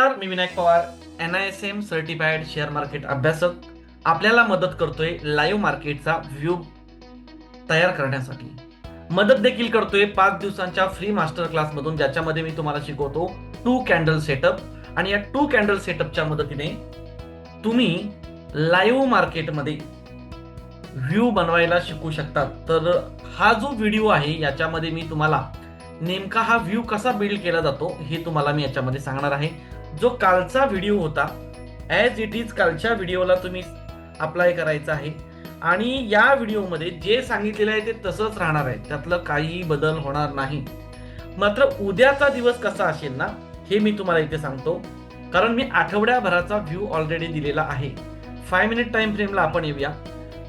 नमस्कार मी Vinayak Pawar N I S M certified share market अभ्यासक. आपल्याला मदत करतोय लाईव्ह मार्केटचा व्ह्यू तयार करण्यासाठी. मदत देखील करतोय पाच दिवसांच्या फ्री मास्टर क्लासमधून ज्याच्यामध्ये मी तुम्हाला शिकवतो टू कॅन्डल सेटअप आणि या टू कॅन्डल सेटअपच्या मदतीने तुम्ही लाईव्ह मार्केटमध्ये व्ह्यू बनवायला शिकू शकतात तर हा जो व्हिडिओ आहे याच्यामध्ये मी तुम्हाला नेमका हा व्ह्यू कसा बिल्ड केला जातो हे तुम्हाला मी याच्यामध्ये सांगणार आहे. जो कालचा व्हिडिओ होता ॲज इट इज कालच्या व्हिडिओला तुम्ही अप्लाय करायचा आहे. आणि या व्हिडिओमध्ये जे सांगितलेलं आहे ते तसंच राहणार आहे. त्यातलं काहीही बदल होणार नाही. मात्र उद्याचा दिवस कसा असेल ना हे मी तुम्हाला इथे सांगतो. कारण मी आठवड्याभराचा व्ह्यू ऑलरेडी दिलेला आहे. फाय मिनिट टाइम फ्रेमला आपण येऊया.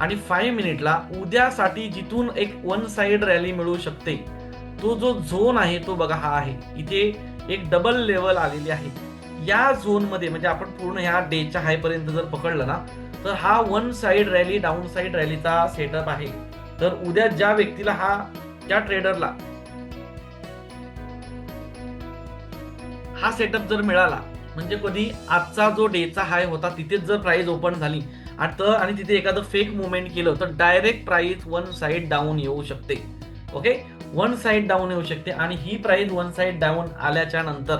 आणि फाय मिनिटला उद्यासाठी जिथून एक वन साइड रॅली मिळू शकते तो जो झोन आहे तो बघा हा आहे. इथे एक डबल लेवल आलेली आहे. या झोनमध्ये म्हणजे आपण पूर्ण ह्या डेच्या हायपर्यंत जर पकडलं ना तर हा one side rally down side रॅलीचा सेटअप आहे. तर उद्या ज्या व्यक्तीला हा त्या ट्रेडरला हा सेटअप जर मिळाला म्हणजे कधी आजचा जो डेचा हाय होता तिथेच जर प्राइस ओपन झाली आणि तर आणि तिथे एखादं फेक मुवमेंट केलं तर direct price one side down येऊ शकते. ओके वन साईड डाऊन येऊ शकते आणि ही प्राइस वन साईड डाऊन आल्याच्यानंतर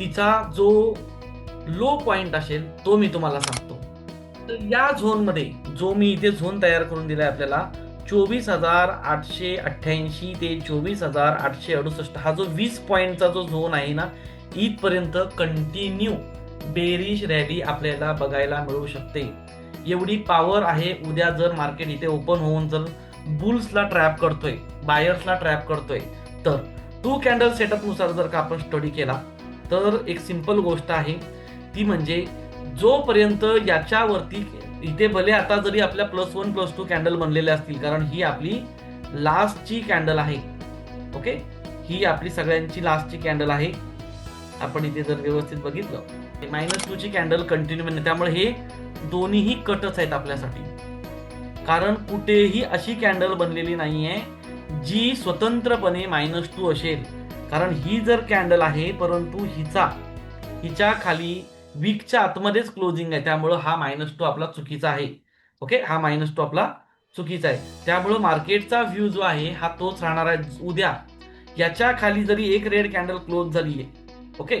तिचा जो लो पॉइंट असेल तो मी तुम्हाला सांगतो. तर या झोनमध्ये जो मी इथे झोन तयार करून दिलाय आपल्याला चोवीस हजार आठशे अठ्ठ्याऐंशी ते चोवीस हजार आठशे अडुसष्ट हा जो वीस पॉईंटचा जो झोन आहे ना इथपर्यंत कंटिन्यू बेरिश रॅली आपल्याला बघायला मिळू शकते. एवढी पॉवर आहे उद्या जर मार्केट इथे ओपन होऊन जर बुल्सला ट्रॅप करतोय बायर्सला ट्रॅप करतोय तर टू कॅन्डल सेटअपनुसार जर का आपण स्टडी केला तर एक सिंपल गोष्ट आहे. ती म्हणजे जोपर्यंत याच्यावरती इथे भले आता जरी आपल्या plus one plus two candle बनलेले असतील कारण ही आपली लास्टची कॅन्डल आहे. ओके ही आपली सगळ्यांची लास्टची कॅन्डल आहे. आपण इथे जर व्यवस्थित बघितलं मायनस टू ची कॅन्डल कंटिन्यू म्हणजे त्यामुळे हे दोन्हीही कटच आहेत आपल्यासाठी. कारण कुठेही अशी कॅन्डल बनलेली नाही आहे जी स्वतंत्रपणे मायनस टू असेल. कारण ही जर कॅन्डल आहे परंतु हिचा हिच्या खाली वीकच्या आतमध्येच क्लोजिंग आहे. त्यामुळं हा मायनस टू आपला चुकीचा आहे. ओके हा मायनस टू आपला चुकीचा आहे. त्यामुळं मार्केटचा व्ह्यू जो आहे हा तोच राहणार आहे उद्या. याच्या खाली जरी एक रेड कॅन्डल क्लोज झाली आहे ओके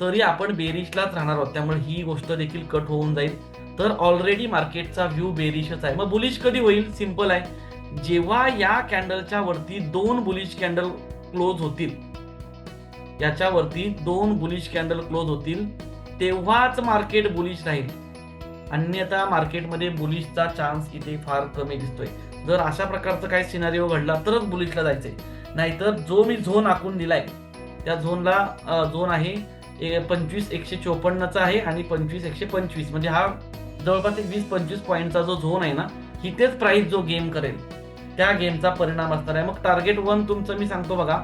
तरी आपण बेरिशलाच राहणार आहोत. त्यामुळे ही गोष्ट देखील कट होऊन जाईल. तर ऑलरेडी मार्केटचा व्ह्यू बेरिशच आहे. मग बुलिश कधी होईल? सिंपल आहे. जेव्हा या कॅन्डलच्या वरती दोन बुलिश कॅन्डल क्लोज होतील याच्यावरती दोन बुलिश कॅन्डल क्लोज होतील तेव्हाच मार्केट बुलिश राहील. अन्यथा मार्केटमध्ये बुलिशचा चान्स इथे फार कमी दिसतोय. जर अशा प्रकारचं काही सिनारिओ घडला तरच बुलिशला जायचंय. नाहीतर जो मी झोन आखून दिलाय त्या झोनला झोन आहे पंचवीस एकशे चोपन्नचा आहे आणि पंचवीस एकशे पंचवीस. म्हणजे हा जवळपास एक वीस पंचवीस पॉईंटचा जो झोन आहे ना इथेच प्राइस जो गेम करेल त्या गेमचा परिणाम असणार आहे. मग टार्गेट वन तुमचं मी सांगतो बघा.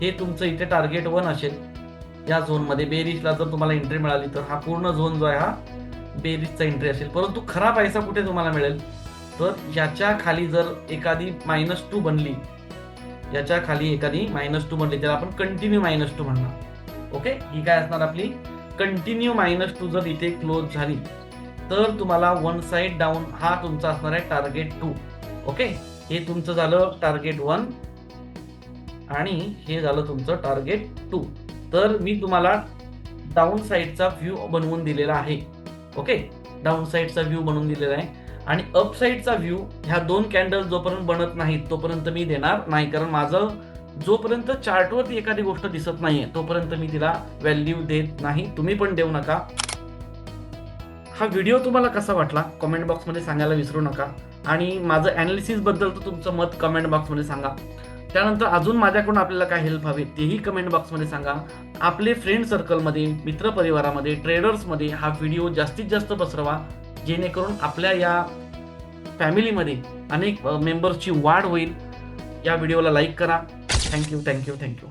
हे तुमचं इथे टार्गेट वन असेल. या झोनमध्ये बेरीजला जर तुम्हाला एंट्री मिळाली तर हा पूर्ण झोन जो आहे हा बेरीजचा एंट्री असेल. परंतु खरा पैसा कुठे तुम्हाला मिळेल? तर याच्या खाली जर एखादी मायनस टू बनली याच्या खाली एखादी मायनस टू बनली त्याला आपण कंटिन्यू मायनस टू म्हणणार. ओके ही काय असणार आपली? कंटिन्यू मायनस टू जर इथे क्लोज झाली तर तुम्हाला वन साईड डाऊन हा तुमचा असणार आहे टार्गेट टू ओके हे तुमचं झालं टार्गेट वन आणि हे झालं तुमचं टार्गेट टू तर मी तुम्हाला डाऊन साईडचा व्ह्यू बनवून दिलेला आहे. ओके डाऊन साईडचा व्ह्यू बनवून दिलेला आहे. आणि अप साईडचा व्ह्यू ह्या दोन कॅन्डल जोपर्यंत बनत नाहीत तोपर्यंत मी देणार नाही. कारण माझं जोपर्यंत चार्टवरती एखादी गोष्ट दिसत नाहीये तोपर्यंत मी तिला व्हॅल्यू देत नाही. तुम्ही पण देऊ नका. हा व्हिडिओ तुम्हाला कसा वाटला? कमेंट बॉक्समध्ये सांगायला विसरू नका. आणि माझं अनालिसिसबद्दल तर तुमचं मत कमेंट बॉक्समध्ये सांगा. त्यानंतर अजून माझ्याकडून आपल्याला काय हेल्प हवी तेही कमेंट बॉक्समध्ये सांगा. आपले फ्रेंड सर्कलमध्ये मित्रपरिवारामध्ये ट्रेडर्समध्ये हा व्हिडिओ जास्तीत जास्त पसरवा. जेणेकरून आपल्या या फॅमिलीमध्ये अनेक मेंबर्सची वाढ होईल. या व्हिडिओला लाईक करा. Thank you thank you thank you